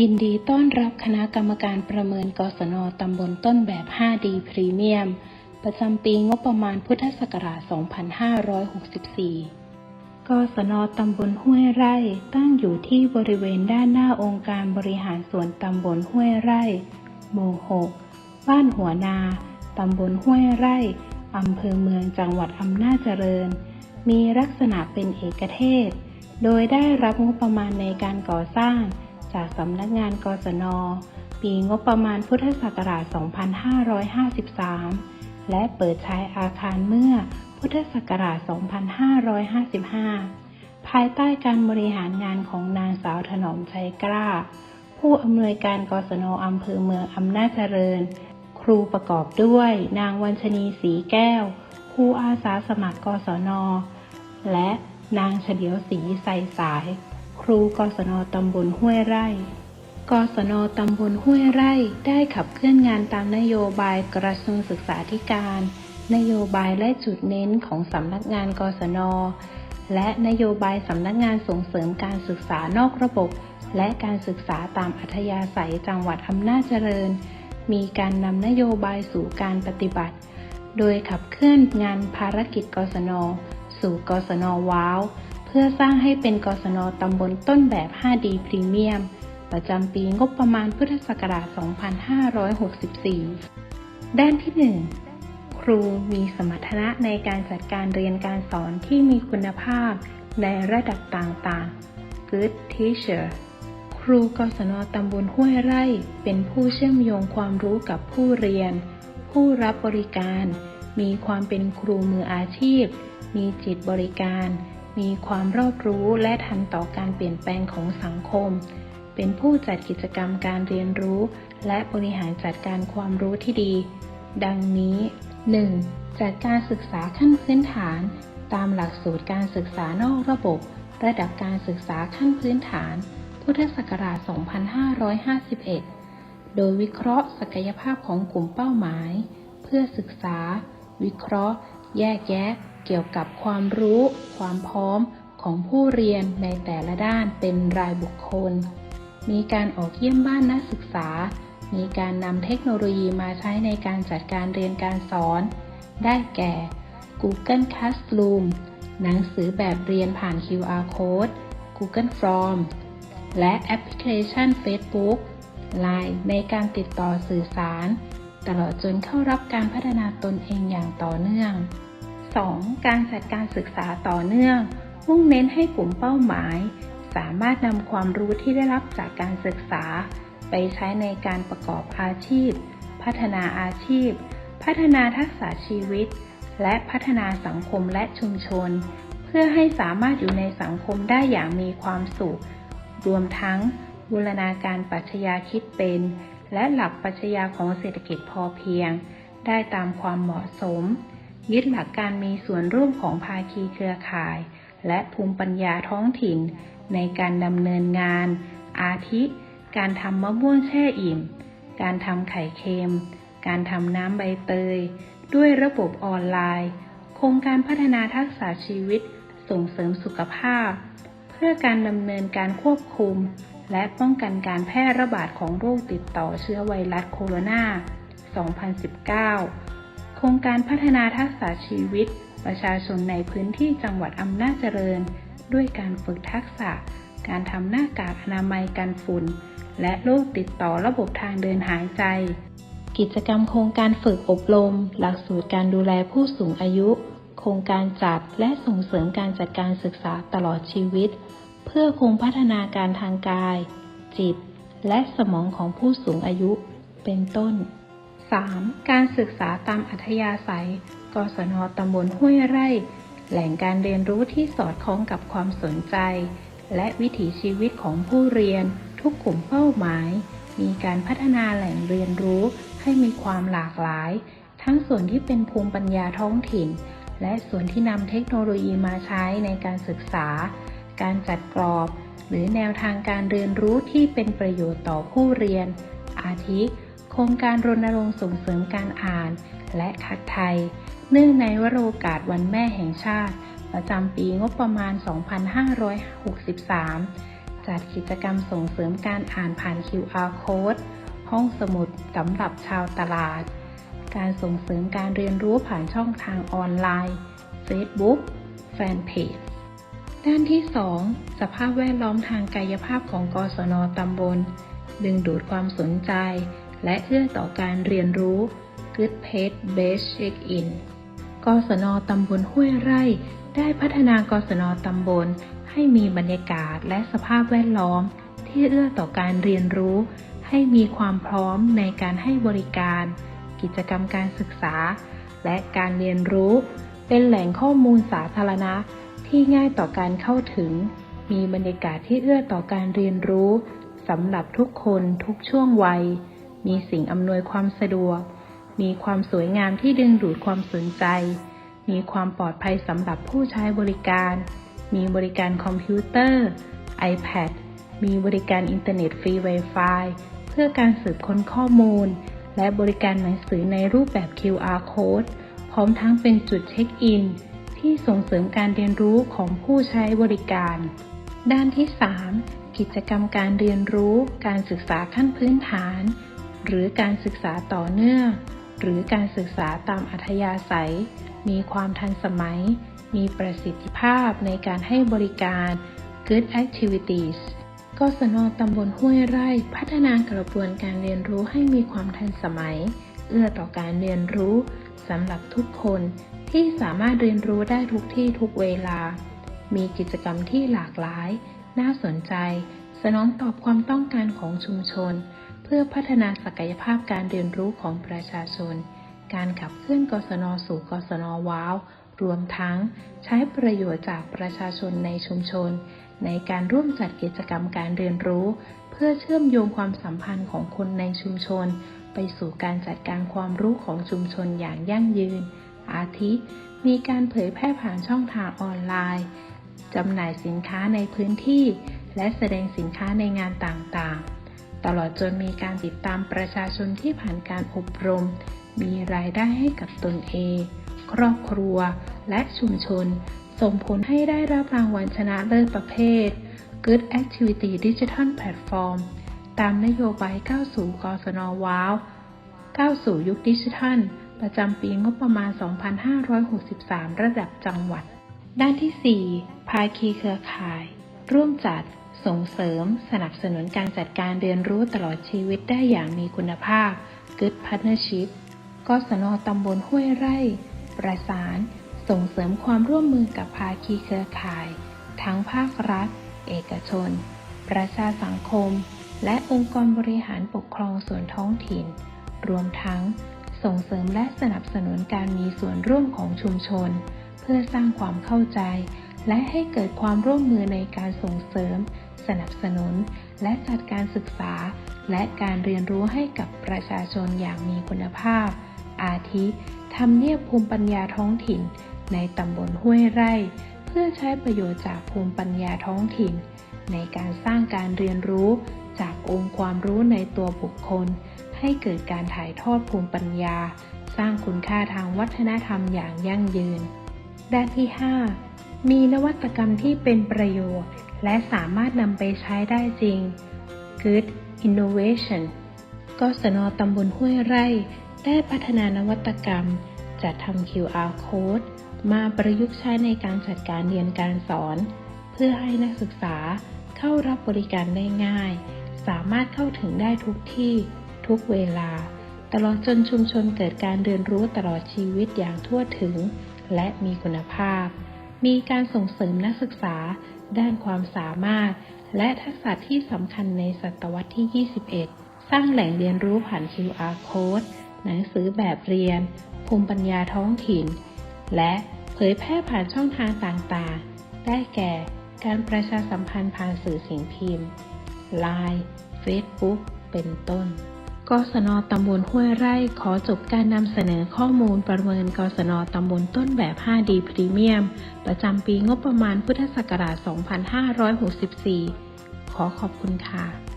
ยินดีต้อนรับคณะกรรมการประเมินกศนตำบลต้นแบบ 5D พรีเมียม ประจำปีงบประมาณพุทธศักราช 2564 กศนตำบลห้วยไร่ตั้งอยู่ที่บริเวณด้านหน้าองค์การบริหารส่วนตำบลห้วยไร่ หมู่ 6 บ้านหัวนา ตำบลห้วยไร่ อำเภอเมืองจังหวัดอำนาจเจริญ มีลักษณะเป็นเอกเทศ โดยได้รับงบประมาณในการก่อสร้าง จากสำนักงานกศน ปีงบประมาณพุทธศักราช 2553 และเปิดใช้อาคารเมื่อพุทธศักราช 2555 ภายใต้การบริหารงานของนางสาวถนอมใจกล้า ผู้อำนวยการกศนอำเภอเมืองอำนาจเจริญ ครูประกอบด้วย นางวัญชนีสี แก้ว ครูอาสาสมัครกศน และนางเฉลียวศรีใสสาย ครูกศนตำบลห้วยไร่ กศนตำบลห้วยไร่ได้ขับเคลื่อนงานตามนโยบายกระทรวงศึกษาธิการ นโยบายและจุดเน้นของสำนักงานกศน และนโยบายสำนักงานส่งเสริมการศึกษานอกระบบ และการศึกษาตามอัธยาศัยจังหวัดอำนาจเจริญ มีการนำนโยบายสู่การปฏิบัติ โดยขับเคลื่อนงานภารกิจกศน สู่กศนว้าว พื่อสร้างให้เป็นกศนตำบลต้นแบบ 5D พรีเมียม ประจำปีงบประมาณพุทธศักราช 2564 ด้านที่ 1 ครูมีสมรรถนะในการจัดการเรียนการสอนที่มีคุณภาพในระดับต่างๆ Good Teacher ครูกศนตำบลห้วยไร่ เป็นผู้เชื่อมโยงความรู้กับผู้เรียน ผู้รับบริการ มีความเป็นครูมืออาชีพ มีจิตบริการ มีความรอบรู้และทันต่อการเปลี่ยนแปลงของสังคม เป็นผู้จัดกิจกรรมการเรียนรู้ และบริหารจัดการความรู้ที่ดี ดังนี้ 1. จัดการศึกษาขั้นพื้นฐาน ตามหลักสูตรการศึกษานอกระบบ ระดับการศึกษาขั้นพื้นฐาน พุทธศักราช 2551 โดยวิเคราะห์ศักยภาพของกลุ่มเป้าหมาย เพื่อศึกษา วิเคราะห์ แยกแยะ เกี่ยวกับความรู้ ความพร้อมของผู้เรียนในแต่ละด้านเป็นรายบุคคล มีการออกเยี่ยมบ้านนักศึกษา มีการนำเทคโนโลยีมาใช้ในการจัดการเรียนการสอน ได้แก่ Google Classroom หนังสือแบบเรียนผ่าน QR Code Google Form และแอปพลิเคชัน Facebook Line ในการติดต่อสื่อสาร ตลอดจนเข้ารับการพัฒนาตนเองอย่างต่อเนื่อง 2. การจัดการศึกษาต่อเนื่อง มุ่งเน้นให้กลุ่มเป้าหมาย สามารถนำความรู้ที่ได้รับจากการศึกษา ไปใช้ในการประกอบอาชีพ พัฒนาอาชีพ พัฒนาทักษะชีวิต และพัฒนาสังคมและชุมชน เพื่อให้สามารถอยู่ในสังคมได้อย่างมีความสุข รวมทั้งบูรณาการปรัชญาคิดเป็น และหลักปรัชญาของเศรษฐกิจพอเพียง ได้ตามความเหมาะสม ยึดหลักการมีส่วนร่วมของภาคีเครือข่าย และภูมิปัญญาท้องถิ่น ในการดำเนินงาน อาทิ การทำมะม่วงแช่อิ่ม การทำไข่เค็ม การทำน้ำใบเตย ด้วยระบบออนไลน์ โครงการพัฒนาทักษะชีวิตส่งเสริมสุขภาพ เพื่อการดำเนินการควบคุม และป้องกันการแพร่ระบาดของโรคติดต่อเชื้อไวรัสโคโรนา 2019 ครงการพัฒนาทักษะชีวิต ประชาชนในพื้นที่จังหวัดอำนาจเจริญ ด้วยการฝึกทักษะ การทำหน้ากากอนามัยกันฝุ่น และโรคติดต่อระบบทางเดินหายใจ กิจกรรมโครงการฝึกอบรม หลักสูตรการดูแลผู้สูงอายุ โครงการจัดและส่งเสริมการจัดการศึกษาตลอดชีวิต เพื่อคงพัฒนาการทางกาย จิต และสมองของผู้สูงอายุ เป็นต้น 3. การศึกษาตามอัธยาศัย กศนตำบลห้วยไร่ แหล่งการเรียนรู้ที่สอดคล้องกับความสนใจ และวิถีชีวิตของผู้เรียน ทุกกลุ่มเป้าหมาย มีการพัฒนาแหล่งเรียนรู้ให้มีความหลากหลาย ทั้งส่วนที่เป็นภูมิปัญญาท้องถิ่น และส่วนที่นำเทคโนโลยีมาใช้ในการศึกษา การจัดกรอบ หรือแนวทางการเรียนรู้ที่เป็นประโยชน์ต่อผู้เรียน อาทิ โครงการรณรงค์ส่งเสริมการอ่าน และคัดไทย เนื่องในวโรกาสวันแม่แห่งชาติ ประจำปีงบประมาณ 2563 จัดกิจกรรมส่งเสริมการอ่านผ่าน QR Code ห้องสมุดสำหรับชาวตลาด การส่งเสริมการเรียนรู้ผ่านช่องทางออนไลน์ Facebook Fanpage ด้านที่ 2 สภาพแวดล้อมทางกายภาพของกศนตำบล ดึงดูดความสนใจ และเอื้อต่อการเรียนรู้ Good Page Based Check-in กศนตำบลห้วยไร่ ได้พัฒนากศนตำบล ให้มีบรรยากาศและสภาพแวดล้อม ที่เอื้อต่อการเรียนรู้ ให้มีความพร้อมในการให้บริการ กิจกรรมการศึกษา และการเรียนรู้ เป็นแหล่งข้อมูลสาธารณะ ที่ง่ายต่อการเข้าถึง มีบรรยากาศที่เอื้อต่อการเรียนรู้สำหรับทุกคนทุกช่วงวัย มีสิ่งอำนวยความสะดวก มีความสวยงามที่ดึงดูดความสนใจ มีความปลอดภัยสำหรับผู้ใช้บริการ มีบริการคอมพิวเตอร์ iPad มีบริการอินเทอร์เน็ตฟรี Wi-Fi เพื่อการสืบค้นข้อมูล และบริการหนังสือในรูปแบบ QR Code พร้อมทั้งเป็นจุดเช็คอิน ที่ส่งเสริมการเรียนรู้ของผู้ใช้บริการ ด้านที่ 3 กิจกรรมการเรียนรู้ การศึกษาขั้นพื้นฐาน หรือการศึกษาต่อเนื่อง หรือการศึกษาตามอัธยาศัย มีความทันสมัย มีประสิทธิภาพในการให้บริการ Good Activities กศนตำบลห้วยไร่ พัฒนากระบวนการเรียนรู้ให้มีความทันสมัย เอื้อต่อการเรียนรู้สำหรับทุกคนที่สามารถเรียนรู้ได้ทุกที่ทุกเวลา มีกิจกรรมที่หลากหลาย น่าสนใจ สนองตอบความต้องการของชุมชน พื่อพัฒนาศักยภาพการเรียนรู้ของประชาชน การขับเคลื่อนกศนสู่กศนว้าว รวมทั้งใช้ประโยชน์จากประชาชนในชุมชน ในการร่วมจัดกิจกรรมการเรียนรู้ เพื่อเชื่อมโยงความสัมพันธ์ของคนในชุมชน ไปสู่การจัดการความรู้ของชุมชนอย่างยั่งยืน อาทิ มีการเผยแพร่ผ่านช่องทางออนไลน์จำหน่ายสินค้าในพื้นที่ และแสดงสินค้าในงานต่างๆ ตลอดจนมีการติดตามประชาชนที่ผ่านการอบรม มีรายได้ให้กับตนเอง ครอบครัว และชุมชน ส่งผลให้ได้รับรางวัลชนะเลิศประเภท Good Activity Digital Platform ตามนโยบายก้าวสู่กศนว้าวก้าวสู่ยุคดิจิทัล ประจำปีงบประมาณ 2563 ระดับจังหวัด ด้านที่ 4 ภาคีเครือข่าย ร่วมจัด ส่งเสริมสนับสนุนการจัดการเรียนรู้ตลอดชีวิตได้อย่างมีคุณภาพ Good Partnership กศนตำบลห้วยไร่ ประสาน ส่งเสริมความร่วมมือกับภาคีเครือข่าย ทั้งภาครัฐ เอกชน ประชาสังคม และองค์กรบริหารปกครองส่วนท้องถิ่น รวมทั้ง ส่งเสริมและสนับสนุนการมีส่วนร่วมของชุมชน เพื่อสร้างความเข้าใจ และให้เกิดความร่วมมือในการส่งเสริม สนับสนุน และจัดการศึกษา และการเรียนรู้ให้กับประชาชนอย่างมีคุณภาพ อาทิทำเนียบภูมิปัญญาท้องถิ่น ในตำบลห้วยไร่ เพื่อใช้ประโยชน์จากภูมิปัญญาท้องถิ่น ในการสร้างการเรียนรู้จากองค์ความรู้ในตัวบุคคล ให้เกิดการถ่ายทอดภูมิปัญญา สร้างคุณค่าทางวัฒนธรรมอย่างยั่งยืนด้านที่ 5 มีนวัตกรรมที่เป็นประโยชน์ และสามารถนำไปใช้ได้จริง Good Innovation กศนตำบลห้วยไร่ ได้พัฒนานวัตกรรม จัดทำ QR Code มาประยุกต์ใช้ในการจัดการเรียนการสอน เพื่อให้นักศึกษาเข้ารับบริการได้ง่าย สามารถเข้าถึงได้ทุกที่ทุกเวลา ตลอดจนชุมชนเกิดการเรียนรู้ตลอดชีวิตอย่างทั่วถึง และมีคุณภาพ มีการส่งเสริมนักศึกษา ด้านความสามารถ และทักษะที่สำคัญในศตวรรษที่ 21 สร้างแหล่งเรียนรู้ผ่าน QR Code หนังสือแบบเรียน ภูมิปัญญาท้องถิ่น และเผยแพร่ผ่านช่องทางต่างๆ ได้แก่การประชาสัมพันธ์ผ่านสื่อสิ่งพิมพ์ Line Facebook เป็นต้น กศนตำบลห้วยไร่ขอจบการนำเสนอข้อมูลประเมินกศนตำบลต้นแบบ 5D พรีเมียม ประจำปีงบประมาณพุทธศักราช 2564 ขอขอบคุณค่ะ